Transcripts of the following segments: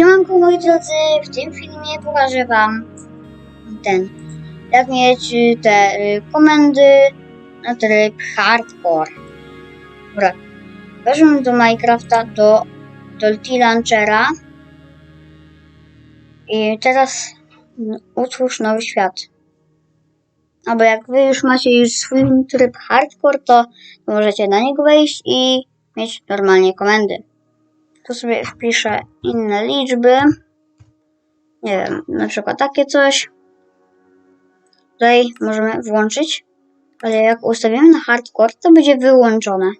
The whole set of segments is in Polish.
Siemanko moi drodzy, w tym filmie pokażę wam ten, jak mieć y, te y, komendy na tryb hardcore. Dobra, weszłem do Minecrafta, do, do Launchera i teraz utwórz nowy świat. Albo jak wy już macie już swój tryb hardcore, to możecie na niego wejść i mieć normalnie komendy. Tu sobie wpiszę inne liczby. Nie wiem, na przykład takie coś. Tutaj możemy włączyć, ale jak ustawimy na hardcore, to będzie wyłączone.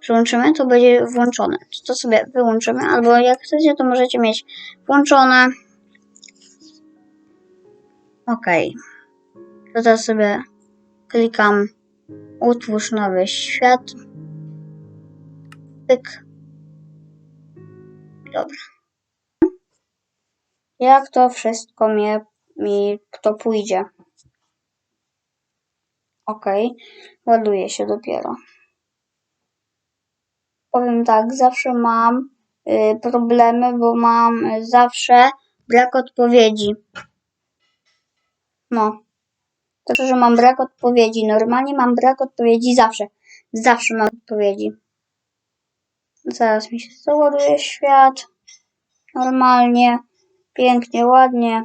Przyłączymy, to będzie włączone. To sobie wyłączymy, albo jak chcecie, to możecie mieć włączone. Ok. To teraz sobie klikam utwórz nowy świat. Pyk. Dobra. Jak to wszystko mi to pójdzie? Ok, ładuje się dopiero. Powiem tak, zawsze mam y, problemy, bo mam y, zawsze brak odpowiedzi. No. To, że mam brak odpowiedzi. Normalnie mam brak odpowiedzi zawsze. Zawsze mam odpowiedzi. Zaraz mi się załaduje świat. Normalnie. Pięknie, ładnie.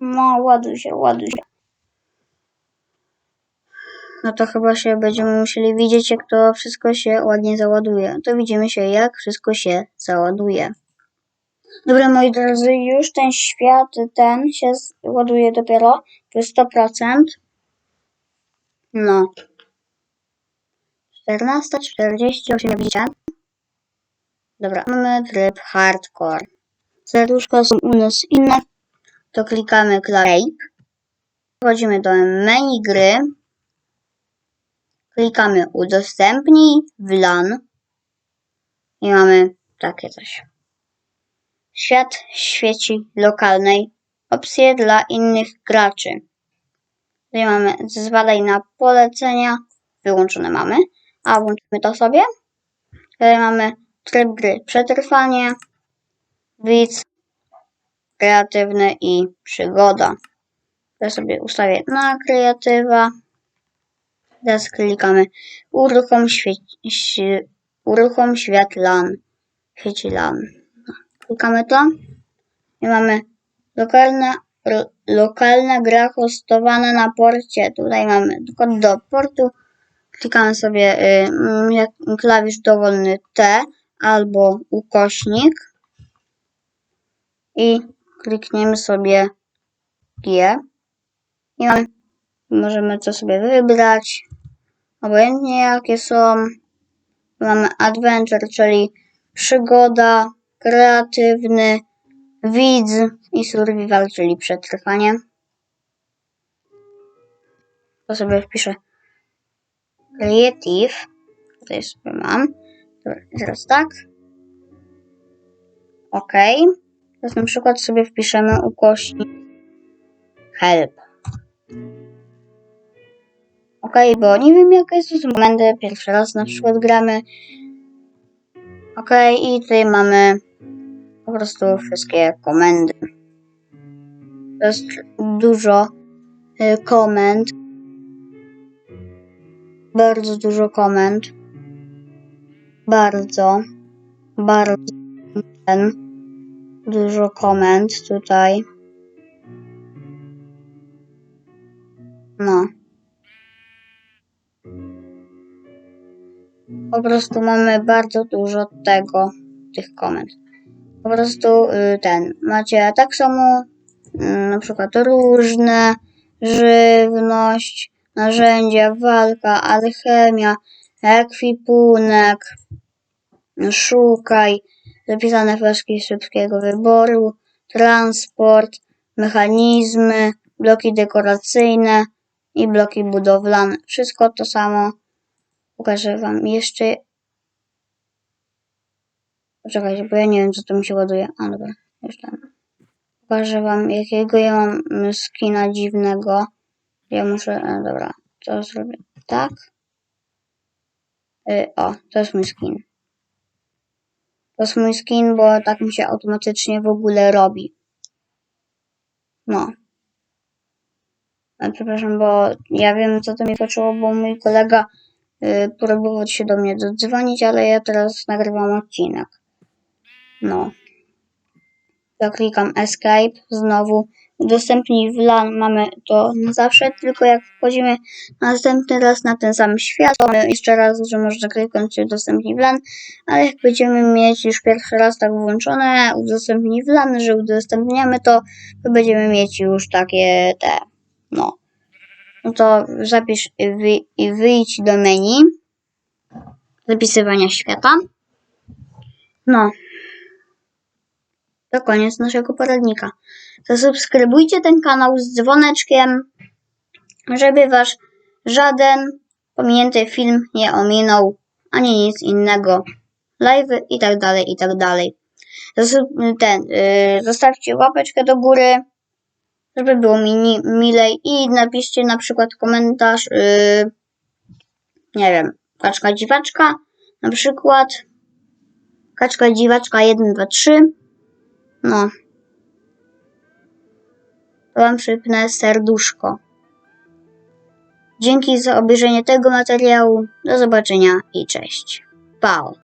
No, ładuj się, ładuj się. No to chyba się będziemy musieli widzieć, jak to wszystko się ładnie załaduje. To widzimy się, jak wszystko się załaduje. Dobra, moi drodzy, już ten świat, ten się ładuje dopiero. To jest 100%. No. 14.48, jak widzicie. Dobra, mamy tryb hardcore. Serduszka są u nas inne. To klikamy Clave. Wchodzimy do menu gry. Klikamy udostępnij w LAN. I mamy takie coś. Świat świeci lokalnej. Opcje dla innych graczy. Tutaj mamy zezwalaj na polecenia. Wyłączone mamy. A włączymy to sobie. Tutaj mamy tryb gry przetrwanie, widz, kreatywny i przygoda. Ja sobie ustawię na kreatywa. Teraz klikamy uruchom, uruchom świat LAN. Świeci LAN. No, Klikamy to i mamy lokalna, lokalna gra hostowana na porcie. Tutaj mamy kod do portu. Klikamy sobie y, mm, klawisz dowolny T albo ukośnik. I klikniemy sobie G. I mamy, możemy to sobie wybrać. Obojętnie jakie są. Mamy adventure czyli przygoda kreatywny widz i survival czyli przetrwanie. To sobie wpiszę creative tutaj sobie mam teraz tak. OK. Teraz na przykład sobie wpiszemy ukośnik help. OK, bo nie wiem jaka jest to komendy. Pierwszy raz na przykład gramy. OK, i tutaj mamy po prostu wszystkie komendy. To jest dużo y, komend. Bardzo dużo komend bardzo, bardzo ten, dużo komend tutaj. No. Po prostu mamy bardzo dużo tego, tych komend. Po prostu y, ten, macie tak samo y, na przykład różne, żywność, narzędzia, walka, alchemia, ekwipunek, szukaj, zapisane flaszki szybkiego wyboru, transport, mechanizmy, bloki dekoracyjne i bloki budowlane. Wszystko to samo. Pokażę wam jeszcze. Poczekajcie, bo ja nie wiem, co tu mi się ładuje. A dobra, już tam. Pokażę wam, jakiego ja mam skina dziwnego. Ja muszę, e, dobra, to zrobię tak. Y, o, to jest mój skin. To jest mój skin, bo tak mi się automatycznie w ogóle robi. No. A, Przepraszam, bo ja wiem, co to mi skoczyło, bo mój kolega y, próbował się do mnie dodzwonić, ale ja teraz nagrywam odcinek. No. To klikam Escape, znowu udostępnij w LAN, mamy to na zawsze, tylko jak wchodzimy następny raz na ten sam świat, to jeszcze raz, że można kliknąć udostępnij w LAN, ale jak będziemy mieć już pierwszy raz tak włączone, udostępnij w LAN, że udostępniamy to, to będziemy mieć już takie te, no. No to zapisz i, wy, i wyjdź do menu zapisywania świata. No. To koniec naszego poradnika. Zasubskrybujcie ten kanał z dzwoneczkiem, żeby wasz żaden pominięty film nie ominął, ani nic innego. Live i tak dalej, i tak dalej. Ten, yy, zostawcie łapeczkę do góry, żeby było mi ni- milej i napiszcie na przykład komentarz, yy, nie wiem, kaczka dziwaczka, na przykład kaczka dziwaczka 1, 2, 3, no. Wam przypnę serduszko. Dzięki za obejrzenie tego materiału. Do zobaczenia i cześć. Pao.